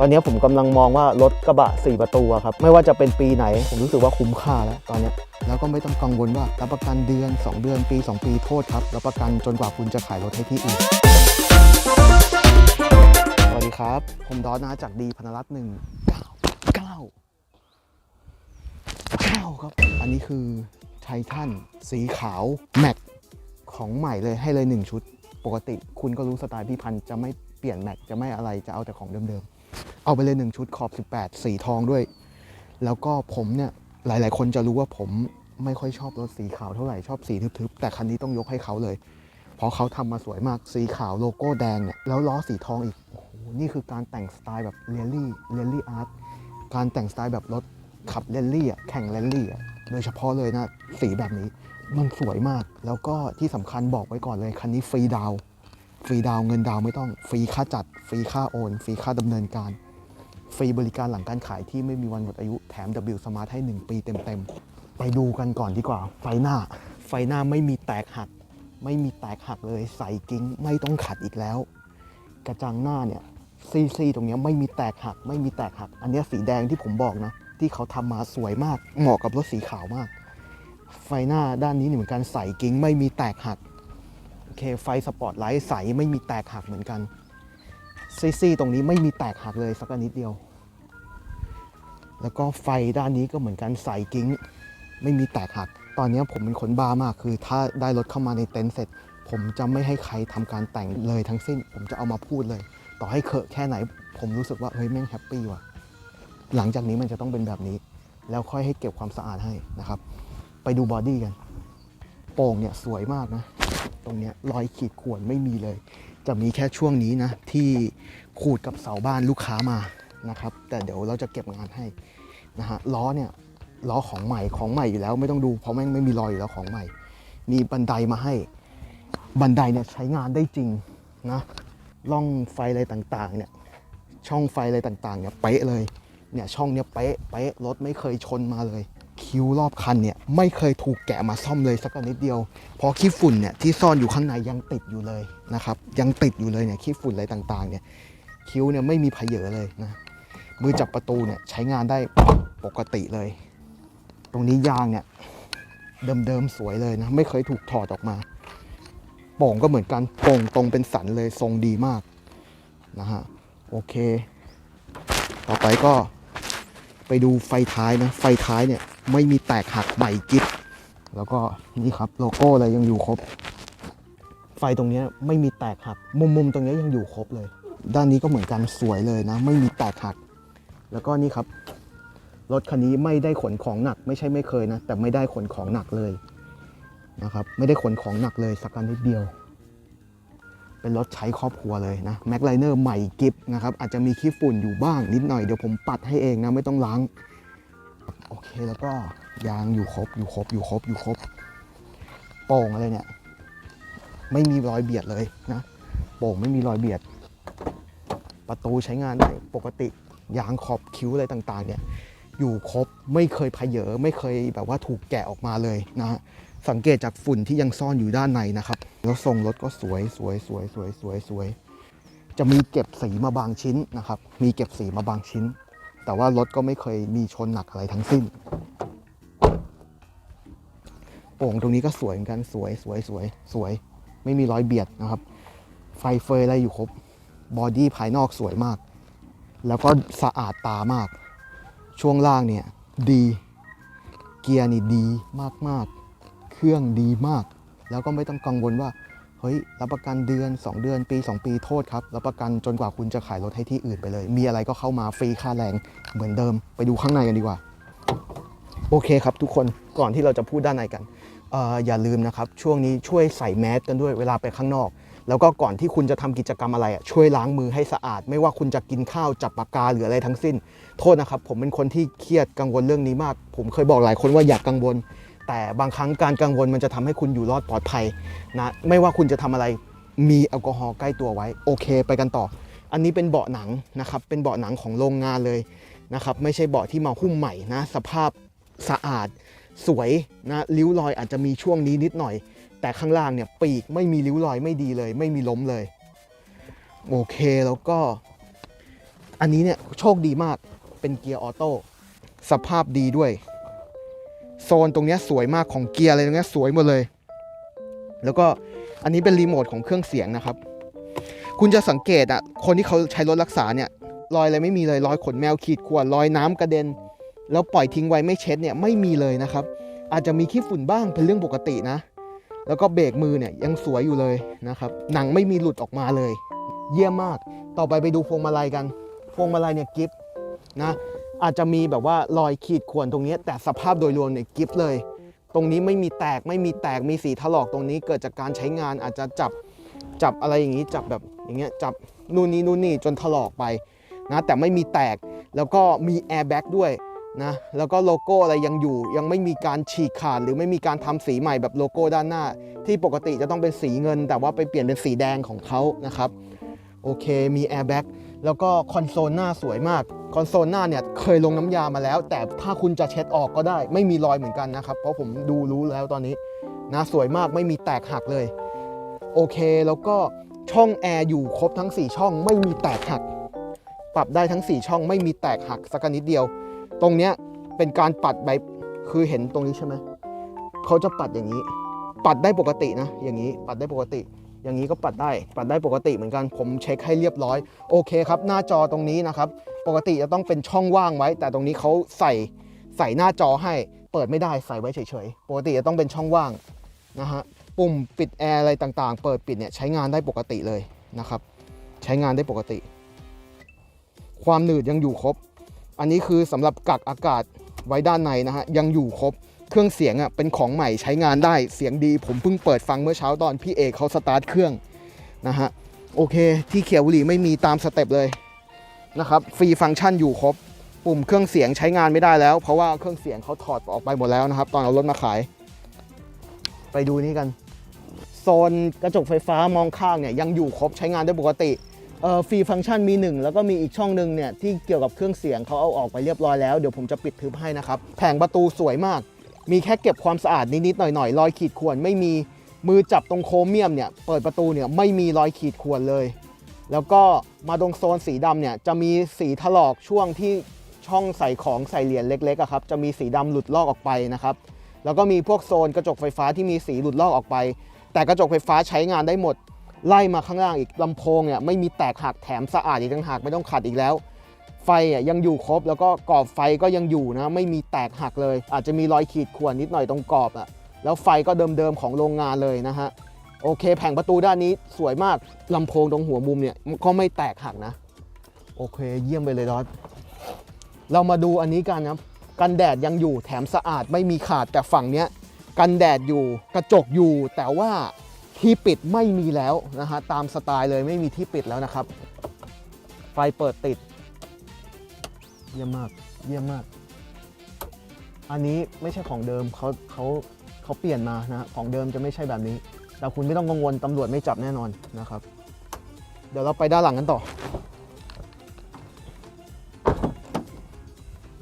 ตอนนี้ผมกำลังมองว่ารถกระบะ 4 ประตูครับ ไม่ว่าจะเป็นปีไหน ผมรู้สึกว่าคุ้มค่าแล้วตอนนี้แล้วก็ไม่ต้องกังวลว่ารับประกันเดือน 2 เดือนปี 2 ปีโทษครับ รับประกันจนกว่าคุณจะขายรถให้ที่อื่น สวัสดีครับ ผมดอนนะจากดีพนรัตน์หนึ่งเก้าเก้าเก้าครับ อันนี้คือไททันสีขาว แม็กของใหม่เลยให้เลย 1 ชุด ปกติคุณก็รู้สไตล์พี่พันธ์จะไม่เปลี่ยนแม็กจะไม่อะไรจะเอาแต่ของเดิมๆ เอาไปเลย1ชุดขอบ 18 สีทองด้วย แล้วก็ผมเนี่ยหลาย ๆ คนจะรู้ว่าผมไม่ค่อยชอบรถสีขาวเท่าไหร่ชอบสีทึบๆ แต่คันนี้ต้องยกให้เขาเลย เพราะเขาทำมาสวยมากสีขาวโลโก้แดงเนี่ยแล้วล้อสีทองอีกโอ้โหนี่คือการแต่งสไตล์แบบเรลลี่เรลลี่อาร์ตการแต่งสไตล์แบบรถขับเรลลี่อะแข่งเรลลี่อะโดยเฉพาะเลยนะสีแบบนี้มันสวยมาก แล้วก็ที่สำคัญบอกไว้ก่อนเลยคันนี้ฟรีดาว ฟรีดาวเงินดาวไม่ต้อง ฟรีค่าจัด ฟรีค่าโอน ฟรีค่าดำเนินการ ฟรีบริการหลังการขายที่ไม่มีวันหมดอายุแถม W Smart ให้ 1 ปีเต็มๆ ไปดูกันก่อนดีกว่า ไฟหน้า ไฟหน้าไม่มีแตกหัก ไม่มีแตกหักเลยใส่กิ้งไม่ต้องขัดอีกแล้ว กระจังหน้าเนี่ยซีซีตรงเนี้ยไม่มีแตกหัก ไม่มีแตกหัก อันนี้สีแดงที่ผมบอกนะที่เขาทำมาสวยมากเหมาะกับรถสีขาวมาก ไฟหน้าด้านนี้นี่เหมือนกันใส่กิ้งไม่มีแตกหัก โอเคไฟสปอตไลท์ใสไม่มีแตกหักเหมือนกันซีซีตรงนี้ไม่มีแตกหักเลยสักนิดเดียว แล้วก็ไฟด้านนี้ก็เหมือนกันใสกิ้ง ไม่มีแตกหัก ตอนนี้ผมเป็นคนบ้ามากคือ ถ้าได้รถเข้ามาในเต็นท์เสร็จ ผมจะไม่ให้ใครทำการแต่งเลยทั้งสิ้น ผมจะเอามาพูดเลย ต่อให้เคอะแค่ไหน ผมรู้สึกว่าเฮ้ยแม่งแฮปปี้ว่ะหลังจากนี้มันจะต้องเป็นแบบนี้ แล้วค่อยให้เก็บความสะอาดให้นะครับ ไปดูบอดี้กัน โป่งเนี่ยสวยมากนะตรงนี้รอยขีดข่วนไม่มีเลย จะมีแค่ช่วงนี้นะ ที่ขูดกับเสาบ้านลูกค้ามานะครับ แต่เดี๋ยวเราจะเก็บงานให้นะฮะล้อเนี่ยล้อของใหม่ของใหม่อยู่แล้วไม่ต้องดูเพราะแม่งไม่มีรอยอยู่แล้วของใหม่ มีบันไดมาให้ บันไดเนี่ยใช้งานได้จริงนะล่องไฟอะไรต่างๆเนี่ยช่องไฟอะไรต่างๆเนี่ยเป๊ะเลยเนี่ยช่องเนี่ยเป๊ะเป๊ะรถไม่เคยชนมาเลย คิ้วรอบคันเนี่ยไม่เคยถูกแกะมาซ่อมเลยสักนิดเดียว เพราะขี้ฝุ่นเนี่ยที่ซ่อนอยู่ข้างในยังติดอยู่เลยนะครับ ยังติดอยู่เลยเนี่ยขี้ฝุ่นอะไรต่างๆเนี่ยคิ้วเนี่ยไม่มีเพเยอเลยนะมือจับประตูเนี่ยใช้งานได้ปกติเลย ตรงนี้ยางเนี่ยเดิมๆสวยเลยนะไม่เคยถูกถอดออกมาโป่งก็เหมือนกันโป่งตรงเป็นสันเลยทรงดีมากนะฮะโอเค ต่อไปก็ไปดูไฟท้ายนะ ไฟท้ายเนี่ย ไม่มีแตกหักใหม่กิฟแล้วก็นี่ครับโลโก้อะไรยังอยู่ครบ ไฟตรงนี้ไม่มีแตกหัก มุมมุมๆตรงนี้ยยังอยู่ครบเลย ด้านนี้ก็เหมือนกันสวยเลยนะ ไม่มีแตกหัก แล้วก็นี่ครับ รถคันนี้ไม่ได้ขนของหนัก ไม่ใช่ไม่เคยนะ แต่ไม่ได้ขนของหนักเลยนะครับ ไม่ได้ขนของหนักเลยสักการนิดเดียว เป็นรถใช้ครอบครัวเลยนะแม็กไลเนอร์ใหม่กิฟนะครับอาจจะมีขี้ฝุ่นอยู่บ้างนิดหน่อยเดี๋ยวผมปัดให้เองนะไม่ต้องล้าง โอเคแล้วก็ยางอยู่ครบอยู่ครบอยู่ครบอยู่ครบโป่งอะไรเนี่ย ไม่มีรอยเบียดเลยนะโป่งไม่มีรอยเบียด ประตูใช้งานได้ปกติยางขอบคิ้วอะไรต่างๆ เนี่ยอยู่ครบไม่เคยพเยอไม่เคยแบบว่าถูกแกะออกมาเลยนะฮะสังเกตจากฝุ่นที่ยังซ่อนอยู่ด้านในนะครับแล้วทรงรถก็สวยสวยสวยสวยสวยสวย จะมีเก็บสีมาบางชิ้นนะครับ มีเก็บสีมาบางชิ้น แต่ว่ารถก็ไม่เคยมีชนหนักอะไรทั้งสิ้น โป่งตรงนี้ก็สวยเหมือนกันสวยสวยสวยสวย ไม่มีรอยเบียดนะครับ ไฟเฟยอะไรอยู่ครบบอดี้ภายนอกสวยมาก แล้วก็สะอาดตามาก ช่วงล่างเนี่ยดี เกียร์นี่ดีมากๆ เครื่องดีมาก แล้วก็ไม่ต้องกังวลว่า เฮ้ยรับประกันเดือน 2 เดือนปี 2 ปีโทษครับรับประกันจนกว่าคุณจะขายรถให้ที่อื่นไปเลย มีอะไรก็เข้ามาฟรีค่าแรงเหมือนเดิม ไปดูข้างในกันดีกว่า โอเคครับทุกคนก่อนที่เราจะพูดด้านในกันเอ่ออย่าลืมนะครับ ช่วงนี้ช่วยใส่แมสกันด้วยเวลาไปข้างนอก แล้วก็ก่อนที่คุณจะทำกิจกรรมอะไรอะช่วยล้างมือให้สะอาด ไม่ว่าคุณจะกินข้าวจับปากกาหรืออะไรทั้งสิ้น โทษนะครับ ผมเป็นคนที่เครียดกังวลเรื่องนี้มาก ผมเคยบอกหลายคนว่าอยากกังวล แต่บางครั้งการกังวลมันจะทำให้คุณอยู่รอดปลอดภัยนะไม่ว่าคุณจะทำอะไรมีแอลกอฮอล์ใกล้ตัวไว้โอเค ไปกันต่อ อันนี้เป็นเบาะหนังนะครับเป็นเบาะหนังของโรงงานเลยนะครับไม่ใช่เบาะที่มาหุ้มใหม่นะสภาพสะอาดสวยนะริ้วรอยอาจจะมีช่วงนี้นิดหน่อย แต่ข้างล่างเนี่ยปีกไม่มีริ้วรอยไม่ดีเลย ไม่มีล้มเลยโอเคแล้วก็ อันนี้เนี่ยโชคดีมากเป็นเกียร์ออโต้สภาพดีด้วย โซนตรงนี้สวยมากของเกียร์อะไรตรงนี้สวยหมดเลย แล้วก็อันนี้เป็นรีโมทของเครื่องเสียงนะครับ คุณจะสังเกตอะคนที่เขาใช้รถรักษาเนี่ยรอยอะไรไม่มีเลยรอยขนแมวขีดข่วนรอยน้ำกระเด็น แล้วปล่อยทิ้งไว้ไม่เช็ดเนี่ยไม่มีเลยนะครับ อาจจะมีขี้ฝุ่นบ้างเป็นเรื่องปกตินะ แล้วก็เบรกมือเนี่ยยังสวยอยู่เลยนะครับ หนังไม่มีหลุดออกมาเลย เยี่ยมมาก ต่อไปไปดูพวงมาลัยกัน พวงมาลัยเนี่ยกิฟนะ อาจจะมีแบบว่ารอยขีดข่วนตรงนี้ แต่สภาพโดยรวมเนี่ยกิฟเลย ตรงนี้ไม่มีแตกไม่มีแตกมีสีถลอกตรงนี้เกิดจากการใช้งานอาจจะจับจับอะไรอย่างนี้จับแบบอย่างเงี้ยจับนู่นนี่นู่นนี่จนถลอกไปนะแต่ไม่มีแตกแล้วก็มีแอร์แบ็กด้วยนะแล้วก็โลโก้อะไรยังอยู่ ยังไม่มีการฉีกขาดหรือไม่มีการทำสีใหม่แบบโลโก้ด้านหน้า ที่ปกติจะต้องเป็นสีเงิน แต่ว่าไปเปลี่ยนเป็นสีแดงของเขานะครับโอเคมีแอร์แบ็กแล้วก็คอนโซลหน้าสวยมาก คอนโซลหน้าเนี่ยเคยลงน้ำยามาแล้ว แต่ถ้าคุณจะเช็ดออกก็ได้ ไม่มีรอยเหมือนกันนะครับ เพราะผมดูรู้แล้วตอนนี้นะสวยมากไม่มีแตกหักเลย โอเคแล้วก็ช่องแอร์อยู่ครบทั้ง 4 ช่อง ไม่มีแตกหัก ปรับได้ทั้ง 4 ช่อง ไม่มีแตกหักสักนิดเดียว ตรงเนี้ยเป็นการปัดแบบคือเห็นตรงนี้ใช่ไหมเขาจะปัดอย่างนี้ ปัดได้ปกตินะ อย่างนี้ปัดได้ปกติ อย่างนี้ก็ปัดได้ปัดได้ปกติเหมือนกันผมเช็คให้เรียบร้อยโอเคครับหน้าจอตรงนี้นะครับปกติจะต้องเป็นช่องว่างไว้ แต่ตรงนี้เขาใส่ใส่หน้าจอให้เปิดไม่ได้ใส่ไว้เฉยๆปกติจะต้องเป็นช่องว่างนะฮะปุ่มปิดแอร์อะไรต่างๆ เปิดปิดเนี่ยใช้งานได้ปกติเลยนะครับ ใช้งานได้ปกติ ความหนืดยังอยู่ครบ อันนี้คือสำหรับกักอากาศไว้ด้านในนะฮะยังอยู่ครบ เครื่องเสียงอะเป็นของใหม่ใช้งานได้เสียงดี ผมเพิ่งเปิดฟังเมื่อเช้าตอนพี่เอกเขาสตาร์ทเครื่องนะฮะโอเค ที่เขียวบุหรี่ไม่มีตามสเต็ปเลยนะครับฟรีฟังก์ชันอยู่ครบ ปุ่มเครื่องเสียงใช้งานไม่ได้แล้ว เพราะว่าเครื่องเสียงเขาถอดออกไปหมดแล้วนะครับ ตอนเอารถมาขาย ไปดูนี่กัน โซนกระจกไฟฟ้ามองข้างเนี่ยยังอยู่ครบใช้งานได้ปกติเอ่อฟรีฟังก์ชันมีหนึ่งแล้วก็มีอีกช่องหนึ่งเนี่ยที่เกี่ยวกับเครื่องเสียงเขาเอาออกไปเรียบร้อยแล้วเดี๋ยวผมจะปิดทึบให้นะครับแผงประตูสวยมาก มีแค่เก็บความสะอาดนิดๆหน่อยๆรอยขีดข่วนไม่มีมือจับตรงโครเมียมเนี่ยเปิดประตูเนี่ยไม่มีรอยขีดข่วนเลย แล้วก็มาตรงโซนสีดำเนี่ยจะมีสีถลอกช่วงที่ช่องใส่ของใส่เหรียญเล็กๆครับจะมีสีดำหลุดลอกออกไปนะครับแล้วก็มีพวกโซนกระจกไฟฟ้าที่มีสีหลุดลอกออกไป แต่กระจกไฟฟ้าใช้งานได้หมด ไล่มาข้างล่างอีกลำโพงเนี่ยไม่มีแตกหักแถมสะอาดอีกต่างหากไม่ต้องขัดอีกแล้ว ไฟอะยังอยู่ครบ แล้วก็กรอบไฟก็ยังอยู่นะ ไม่มีแตกหักเลย อาจจะมีรอยขีดข่วนนิดหน่อยตรงกรอบอะแล้วไฟก็เดิมๆของโรงงานเลยนะฮะโอเค แผงประตูด้านนี้สวยมากลำโพงตรงหัวมุมเนี่ยก็ไม่แตกหักนะ โอเค เยี่ยมไปเลยดอสเรามาดูอันนี้กันนะกันแดดยังอยู่แถมสะอาดไม่มีขาดแต่ฝั่งเนี้ยกันแดดอยู่กระจกอยู่ แต่ว่าที่ปิดไม่มีแล้วนะฮะตามสไตล์เลยไม่มีที่ปิดแล้วนะครับ ไฟเปิดติด เยี่ยมมาก เยี่ยมมาก อันนี้ไม่ใช่ของเดิมเขาเขาเขาเปลี่ยนมานะของเดิมจะไม่ใช่แบบนี้ แต่คุณไม่ต้องกังวลตำรวจไม่จับแน่นอนนะครับ เดี๋ยวเราไปด้านหลังกันต่อ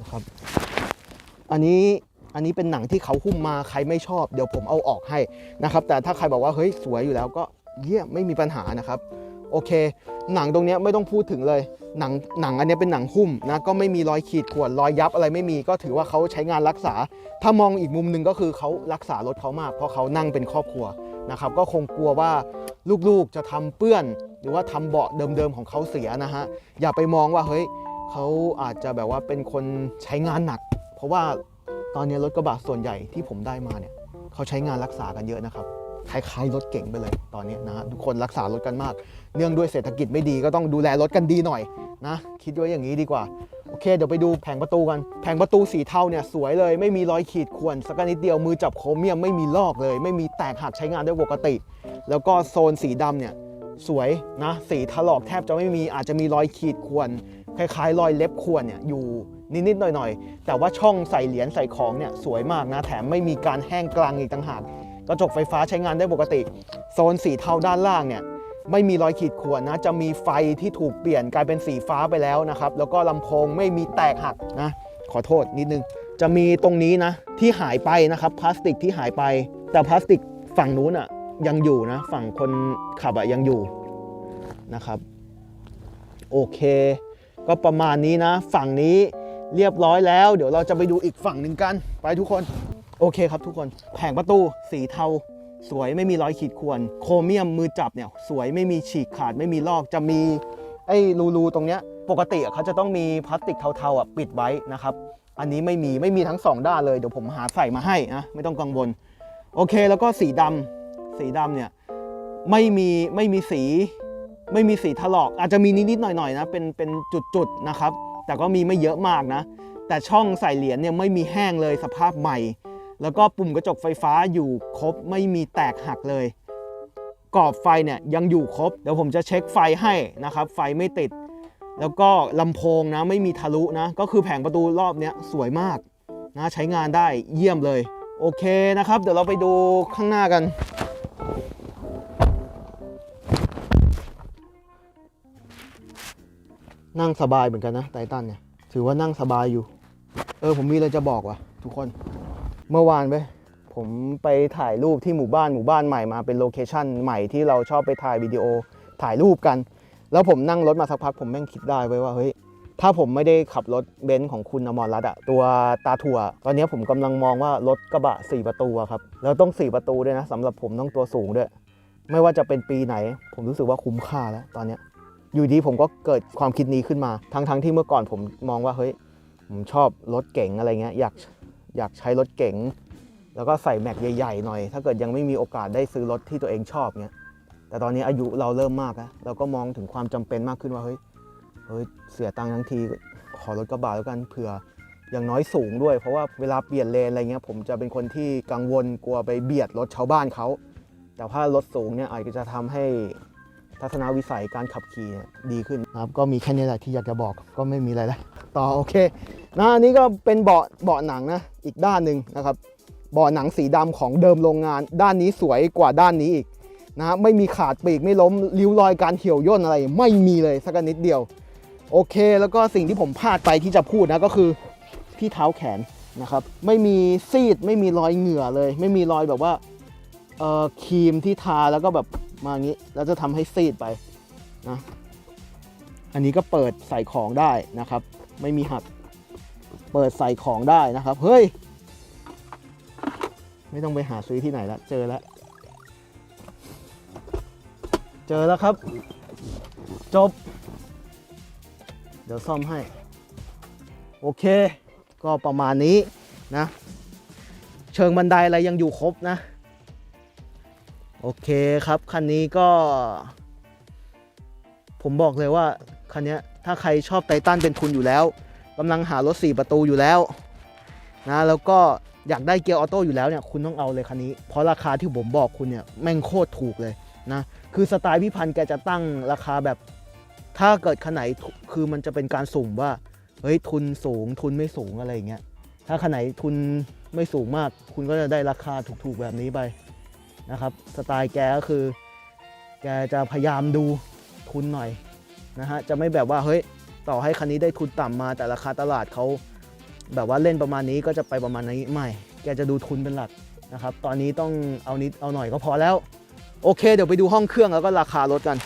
นะครับ อันนี้อันนี้เป็นหนังที่เขาหุ้มมาใครไม่ชอบ เดี๋ยวผมเอาออกให้นะครับ แต่ถ้าใครบอกว่าเฮ้ยสวยอยู่แล้วก็เยี่ยมไม่มีปัญหานะครับ อเค หนังตรงนี้ไม่ต้องพูดถึงเลย หนังหนังอันนี้เป็นหนังหุ้มนะก็ไม่มีรอยขีดข่วนรอยยับอะไรไม่มีก็ถือว่าเขาใช้งานรักษา ถ้ามองอีกมุมหนึ่งก็คือเขารักษารถเขามาก เพราะเขานั่งเป็นครอบครัวนะครับก็คงกลัวว่าลูกๆจะทำเปื้อน หรือว่าทำเบาะเดิมๆของเขาเสียนะฮะอย่าไปมองว่าเฮ้ยเขาอาจจะแบบว่าเป็นคนใช้งานหนัก เพราะว่าตอนนี้รถกระบะส่วนใหญ่ที่ผมได้มาเนี่ยเขาใช้งานรักษากันเยอะนะครับ คล้ายๆรถเก่งไปเลยตอนนี้นะฮะทุกคนรักษารถกันมาก เนื่องด้วยเศรษฐกิจไม่ดีก็ต้องดูแลรถกันดีหน่อยนะคิดไว้อย่างนี้ดีกว่าโอเคเดี๋ยวไปดูแผงประตูกันแผงประตูสีเทาเนี่ยสวยเลยไม่มีรอยขีดข่วนสักนิดเดียวมือจับโครเมียมไม่มีลอกเลย ไม่มีแตกหักใช้งานได้ปกติ แล้วก็โซนสีดำเนี่ยสวยนะสีถลอกแทบจะไม่มีอาจจะมีรอยขีดข่วนคล้ายๆ รอยเล็บข่วนเนี่ยอยู่นิดๆหน่อยๆ แต่ว่าช่องใส่เหรียญใส่ของเนี่ยสวยมากนะ แถมไม่มีการแห้งกลางอีกต่างหาก กระจกไฟฟ้าใช้งานได้ปกติ โซนสีเทาด้านล่างเนี่ยไม่มีรอยขีดข่วนนะ จะมีไฟที่ถูกเปลี่ยนกลายเป็นสีฟ้าไปแล้วนะครับ แล้วก็ลำโพงไม่มีแตกหักนะ ขอโทษนิดนึง จะมีตรงนี้นะ ที่หายไปนะครับพลาสติกที่หายไป แต่พลาสติกฝั่งนู้นอะยังอยู่นะ ฝั่งคนขับอะยังอยู่นะครับ โอเค ก็ประมาณนี้นะ ฝั่งนี้เรียบร้อยแล้ว เดี๋ยวเราจะไปดูอีกฝั่งหนึ่งกัน ไปทุกคน โอเคครับทุกคนแผงประตูสีเทา สวยไม่มีรอยขีดข่วน โครเมียมมือจับเนี่ย สวยไม่มีฉีกขาดไม่มีลอกจะมีไอ้รูๆตรงเนี้ยปกติเขาจะต้องมีพลาสติกเทาๆอะปิดไว้นะครับ อันนี้ไม่มีไม่มีทั้งสองด้านเลยเดี๋ยวผมหาใส่มาให้นะไม่ต้องกังวล โอเคแล้วก็สีดำสีดำเนี่ยไม่มีไม่มีสีไม่มีสีถลอกอาจจะมีนิดๆหน่อยๆนะเป็นเป็นจุดๆนะครับ แต่ก็มีไม่เยอะมากนะ แต่ช่องใส่เหรียญเนี่ยไม่มีแห้งเลยสภาพใหม่ แล้วก็ปุ่มกระจกไฟฟ้าอยู่ครบไม่มีแตกหักเลย กรอบไฟเนี่ยยังอยู่ครบ เดี๋ยวผมจะเช็คไฟให้นะครับ ไฟไม่ติด แล้วก็ลำโพงนะไม่มีทะลุนะ ก็คือแผงประตูรอบเนี้ยสวยมากนะใช้งานได้เยี่ยมเลย โอเคนะครับ เดี๋ยวเราไปดูข้างหน้ากันนั่งสบายเหมือนกันนะไททันเนี่ย ถือว่านั่งสบายอยู่ เออ ผมมีอะไรจะบอกว่ะ ทุกคน เมื่อวานไปผมไปถ่ายรูปที่หมู่บ้านหมู่บ้านใหม่มาเป็นโลเคชั่นใหม่ที่เราชอบไปถ่ายวิดีโอถ่ายรูปกัน แล้วผมนั่งรถมาสักพักผมแม่งคิดได้ไว้ว่าเฮ้ยถ้าผมไม่ได้ขับรถเบนซ์ของคุณอมรรัตน์อะตัวตาถั่ว ตอนนี้ผมกำลังมองว่ารถกระบะ 4 ประตูครับ แล้วต้อง 4 ประตูด้วยนะสำหรับผมต้องตัวสูงด้วย ไม่ว่าจะเป็นปีไหน ผมรู้สึกว่าคุ้มค่าแล้วตอนนี้อยู่ดีผมก็เกิดความคิดนี้ขึ้นมา ทั้งๆที่เมื่อก่อนผมมองว่าเฮ้ยผมชอบรถเก๋งอะไรเงี้ยอยาก อยากใช้รถเก๋งแล้วก็ใส่แม็กใหญ่ๆหน่อย ถ้าเกิดยังไม่มีโอกาสได้ซื้อรถที่ตัวเองชอบเงี้ยแต่ตอนนี้อายุเราเริ่มมากแล้วเราก็มองถึงความจำเป็นมากขึ้นว่าเฮ้ยเฮ้ยเสียตังค์ทั้งทีขอรถกระบะแล้วกันเผื่ออย่างน้อยสูงด้วย เพราะว่าเวลาเปลี่ยนเลนอะไรเงี้ยผมจะเป็นคนที่กังวลกลัวไปเบียดรถชาวบ้านเขาแต่ถ้ารถสูงเนี่ยอาจจะทำให้ทัศนวิสัยการขับขี่เนี่ยดีขึ้นครับก็มีแค่นี้แหละที่อยากจะบอกก็ไม่มีอะไรแล้ว ต่อโอเคนะอันนี้ก็เป็นเบาะเบาะหนังนะอีกด้านหนึ่งนะครับเบาะหนังสีดำของเดิมโรงงาน ด้านนี้สวยกว่าด้านนี้อีกนะไม่มีขาดปีกไม่ล้มริ้วรอยการเหี่ยวย่นอะไร ไม่มีเลยสักนิดเดียว โอเค แล้วก็สิ่งที่ผมพลาดไปที่จะพูดนะก็คือที่เท้าแขนนะครับไม่มีซีดไม่มีรอยเหงื่อเลย ไม่มีรอยแบบว่าเอ่อครีมที่ทาแล้วก็แบบมาอย่างนี้แล้วจะทำให้ซีดไปนะอันนี้ก็เปิดใส่ของได้นะครับ ไม่มีหัก เปิดใส่ของได้นะครับ เฮ้ย ไม่ต้องไปหาซื้อที่ไหนละ เจอแล้ว เจอแล้วครับ จบ เดี๋ยวซ่อมให้ โอเค ก็ประมาณนี้นะ เชิงบันไดอะไรยังอยู่ครบนะ โอเคครับ คันนี้ก็ ผมบอกเลยว่า คันนี้ ถ้าใครชอบไททันเป็นทุนอยู่แล้วกำลังหารถ 4 ประตูอยู่แล้วนะแล้วก็อยากได้เกียร์ออโต้อยู่แล้วเนี่ยคุณต้องเอาเลยคันนี้ เพราะราคาที่ผมบอกคุณเนี่ยแม่งโคตรถูกเลยนะคือสไตล์พี่พันธ์แกจะตั้งราคาแบบ ถ้าเกิดคันไหนคือมันจะเป็นการสุ่มว่าเฮ้ยทุนสูงทุนไม่สูงอะไรอย่างเงี้ยถ้าคันไหนทุนไม่สูงมาก คุณก็จะได้ราคาถูกๆแบบนี้ไปนะครับสไตล์แกก็คือ แกจะพยายามดูทุนหน่อย นะฮะจะไม่แบบว่าเฮ้ยต่อให้คันนี้ได้ทุนต่ำมาแต่ราคาตลาดเขาแบบว่าเล่นประมาณนี้ก็จะไปประมาณนี้ไม่ แกจะดูทุนเป็นหลักนะครับ ตอนนี้ต้องเอานิดเอาหน่อยก็พอแล้ว โอเค เดี๋ยวไปดูห้องเครื่องแล้วก็ราคารถกัน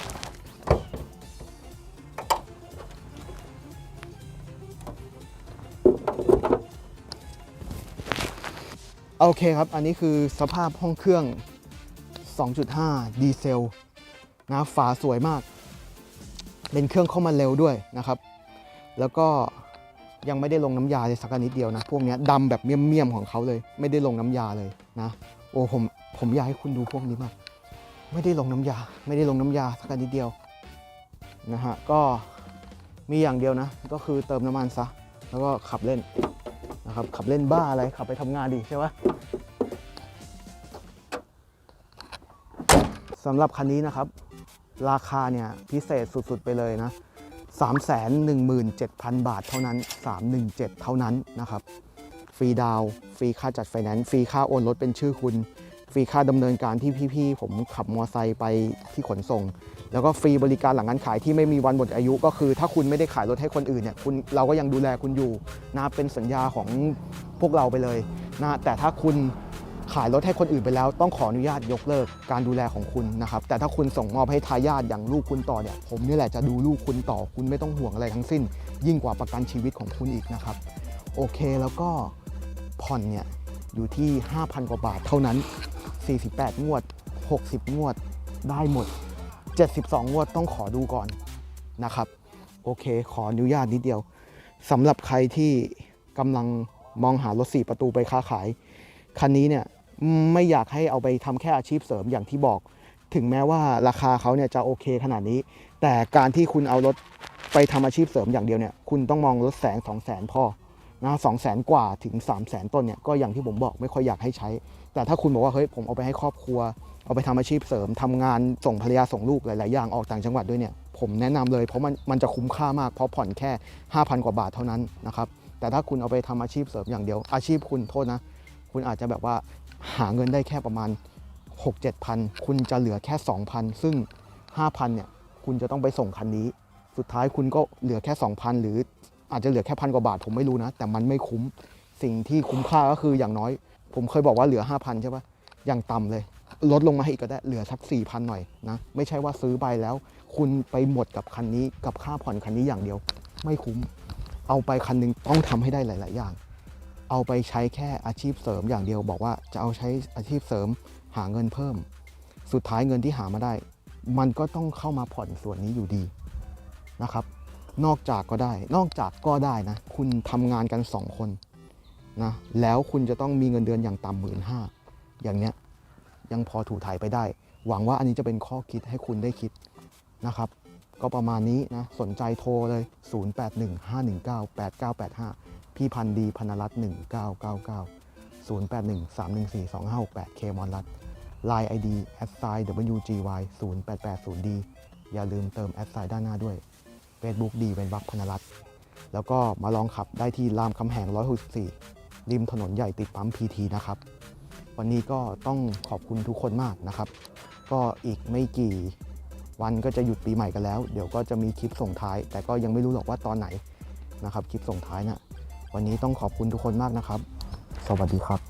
โอเคครับ อันนี้คือสภาพห้องเครื่อง 2.5 ดีเซลนะฝาสวยมาก เป็นเครื่องเข้ามาเร็วด้วยนะครับ แล้วก็ยังไม่ได้ลงน้ำยาเลยสักนิดเดียวนะ พวกนี้ยดำแบบเมี่ยมๆของเขาเลย ไม่ได้ลงน้ำยาเลยนะ โอ้ผมผมอยากให้คุณดูพวกนี้มากไม่ได้ลงน้ำยา ไม่ได้ลงน้ำยาสักนิดเดียวนะฮะก็มีอย่างเดียวนะ ก็คือเติมน้ำมันซะแล้วก็ขับเล่นนะครับขับเล่นบ้าอะไรขับไปทำงานดีใช่ไหมสำหรับคันนี้นะครับ ราคาเนี่ยพิเศษสุดๆไปเลยนะ 317,000 บาทเท่านั้น 317 เท่านั้นนะครับ ฟรีดาวฟรีค่าจัดไฟแนนซ์ ฟรีค่าโอนรถเป็นชื่อคุณ ฟรีค่าดำเนินการที่พี่ๆ ผมขับมอไซค์ไปที่ขนส่ง แล้วก็ฟรีบริการหลังการขายที่ไม่มีวันหมดอายุก็คือ ถ้าคุณไม่ได้ขายรถให้คนอื่นเนี่ยคุณเราก็ยังดูแลคุณอยู่นะเป็นสัญญาของพวกเราไปเลยนะแต่ถ้าคุณ ขายรถให้คนอื่นไปแล้ว ต้องขออนุญาตยกเลิกการดูแลของคุณนะครับแต่ถ้าคุณส่งมอบให้ทายาทอย่างลูกคุณต่อเนี่ยผมนี่แหละจะดูลูกคุณต่อคุณไม่ต้องห่วงอะไรทั้งสิ้น ยิ่งกว่าประกันชีวิตของคุณอีกนะครับโอเคแล้วก็ผ่อนเนี่ยอยู่ที่ 5,000 กว่าบาทเท่านั้น 48 งวด 60 งวดได้หมด 72 งวดต้องขอดูก่อนนะครับ โอเค ขออนุญาตนิดเดียวสำหรับใครที่กำลังมองหารถ 4 ประตูไปค้าขาย คันนี้เนี่ย ไม่อยากให้เอาไปทำแค่อาชีพเสริมอย่างที่บอก ถึงแม้ว่าราคาเขาเนี่ยจะโอเคขนาดนี้ แต่การที่คุณเอารถไปทำอาชีพเสริมอย่างเดียวเนี่ย คุณต้องมองรถแสนสองแสนพอนะสองแสนกว่าถึง3ามแสนต้นเนี่ยก็อย่างที่ผมบอกไม่ค่อยอยากให้ใช้ แต่ถ้าคุณบอกว่าเฮ้ยผมเอาไปให้ครอบครัว เอาไปทำอาชีพเสริมทำงานส่งภรรยาส่งลูกหลาย ๆ อย่างออกต่างจังหวัดด้วยเนี่ยผมแนะนำเลยเพราะมันมันจะคุ้มค่ามากเพราะผ่อนแค่ 5,000 กว่าบาทเท่านั้นนะครับแต่ถ้าคุณเอาไปทำอาชีพเสริมอย่างเดียวอาชีพคุณโทษนะ คุณอาจจะแบบว่า หาเงินได้แค่ประมาณ 6 7พันคุณจะเหลือแค่ 2,000 ซึ่ง 5,000เนี่ยคุณจะต้องไปส่งคันนี้ สุดท้ายคุณก็เหลือแค่ 2,000 หรืออาจจะเหลือแค่พันกว่าบาทผมไม่รู้นะ แต่มันไม่คุ้มสิ่งที่คุ้มค่าก็คืออย่างน้อย ผมเคยบอกว่าเหลือ 5,000 ใช่ปะอย่างต่ำเลย ลดลงมาให้อีกก็ได้เหลือสัก4,000 หน่อยนะ ไม่ใช่ว่าซื้อไปแล้ว คุณไปหมดกับคันนี้กับค่าผ่อนคันนี้อย่างเดียว ไม่คุ้ม เอาไปคันหนึงต้องทำให้ได้หลาย ๆ อย่าง เอาไปใช้แค่อาชีพเสริมอย่างเดียวบอกว่าจะเอาใช้อาชีพเสริมหาเงินเพิ่ม สุดท้ายเงินที่หามาได้ มันก็ต้องเข้ามาผ่อนส่วนนี้อยู่ดีนะครับ นอกจากก็ได้ นอกจากก็ได้นะ คุณทำงานกันสองคนนะแล้วคุณจะต้องมีเงินเดือนอย่างต่ำหมื่นห้าอย่างเนี้ยยังพอถูถ่ายไปได้ หวังว่าอันนี้จะเป็นข้อคิดให้คุณได้คิดนะครับ ก็ประมาณนี้นะสนใจโทรเลย 0815198985 พี่พันธ์ดีพนรัตน์1999 0813142568 เคมอนรัตน์ Line ID s i WGY 0880D อย่าลืมเติมแอดไซด้านหน้าด้วย Facebook ดีเป็นวักพนรัตน์แล้วก็มาลองขับได้ที่รามคำแหง 164 ริมถนนใหญ่ติดปั๊ม PT นะครับ วันนี้ก็ต้องขอบคุณทุกคนมากนะครับ ก็อีกไม่กี่วันก็จะหยุดปีใหม่กันแล้ว เดี๋ยวก็จะมีคลิปส่งท้าย แต่ก็ยังไม่รู้หรอกว่าตอนไหนนะครับ คลิปส่งท้ายนะ วันนี้ต้องขอบคุณทุกคนมากนะครับ สวัสดีครับ